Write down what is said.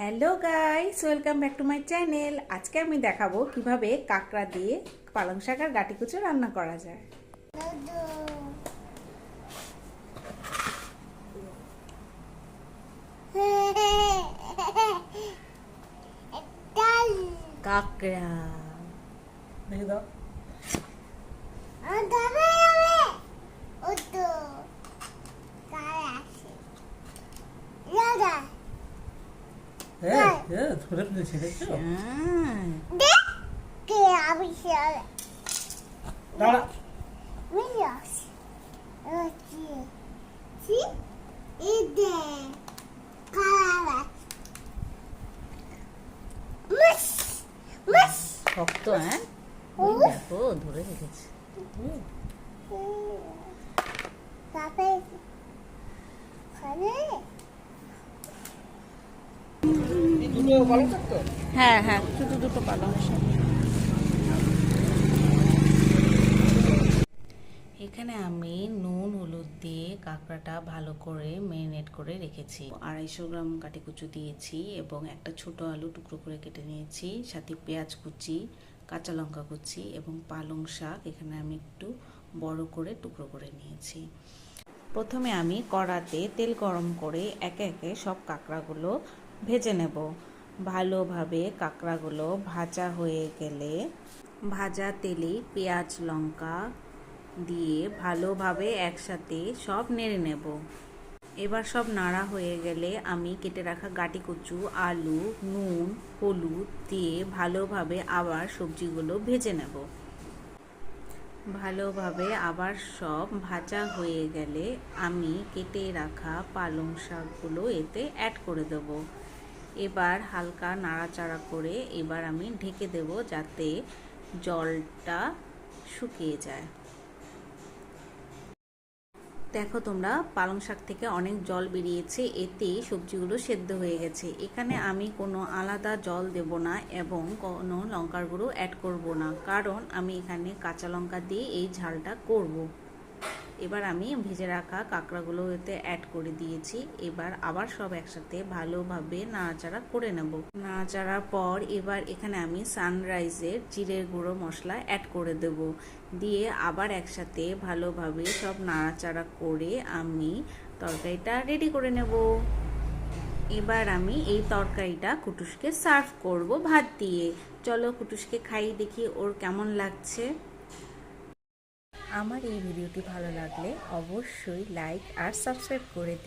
Hello guys welcome back to my channel আজকে আমি দেখাবো কীভাবে কাঁকড়া দিয়ে পালং শাক আর গাটি কুচো রান্না করা যায়। কাঁকড়া। দেখে দাও। 예, 노래는 잘했죠. 아, 네? 그 아버지 알아. 나라. 왜요? 어지. 지? 이제 가라. 무시. 무시. 걱정. 뭐냐고 노래 되겠지. 응. 어? 음. 음. 나베. 가네. হ্যাঁ হ্যাঁ দুটো পালং শাক এখানে আমি নুন, হলুদ দিয়ে কাঁকড়াটা ভালো করে মেরিনেট করে রেখেছি। আড়াইশো গ্রাম কাটি কুচু দিয়েছি এবং একটা ছোট আলু টুকরো করে কেটে নিয়েছি, সাথে পেঁয়াজ কুচি, কাঁচা লঙ্কা কুচি এবং পালং শাক এখানে আমি একটু বড় করে টুকরো করে নিয়েছি। প্রথমে আমি কড়াতে তেল গরম করে একে একে সব কাঁকড়াগুলো ভেজে নেব। ভালোভাবে কাঁকড়াগুলো ভাজা হয়ে গেলে ভাজা তেলে পেঁয়াজ, লঙ্কা দিয়ে ভালোভাবে একসাথে সব নেড়ে নেব। এবার সব নাড়া হয়ে গেলে আমি কেটে রাখা গাটি কচু আলু, নুন, হলুদ দিয়ে ভালোভাবে আবার সবজিগুলো ভেজে নেব। ভালোভাবে আবার সব ভাজা হয়ে গেলে আমি কেটে রাখা পালং শাকগুলো এতে অ্যাড করে দেব। এবার হালকা নাড়াচাড়া করে এবার আমি ঢেকে দেব যাতে জলটা শুকিয়ে যায়। দেখো তোমরা, পালং শাক থেকে অনেক জল বেরিয়েছে, এতে সবজিগুলো সেদ্ধ হয়ে গেছে। এখানে আমি কোনো আলাদা জল দেব না এবং কোনো লঙ্কার গুঁড়ো অ্যাড করব না। কারণ আমি এখানে কাঁচা লঙ্কা দিয়ে এই ঝালটা করব। এবার আমি ভেজে রাখা কাঁকড়াগুলো এতে অ্যাড করে দিয়েছি। এবার আবার সব একসাথে ভালোভাবে নাড়াচাড়া করে নেব। নাড়াচাড়ার পর এবার এখানে আমি সানরাইজের জিরের গুঁড়ো মশলা অ্যাড করে দেব। দিয়ে আবার একসাথে ভালোভাবে সব নাড়াচাড়া করে আমি তরকারিটা রেডি করে নেব। এবার আমি এই তরকারিটা কুটুসকে সার্ভ করব ভাত দিয়ে। চলো কুটুসকে খাইয়ে দেখি ওর কেমন লাগছে। আমার এই ভিডিওটি ভালো লাগলে অবশ্যই লাইক আর সাবস্ক্রাইব করে দিন।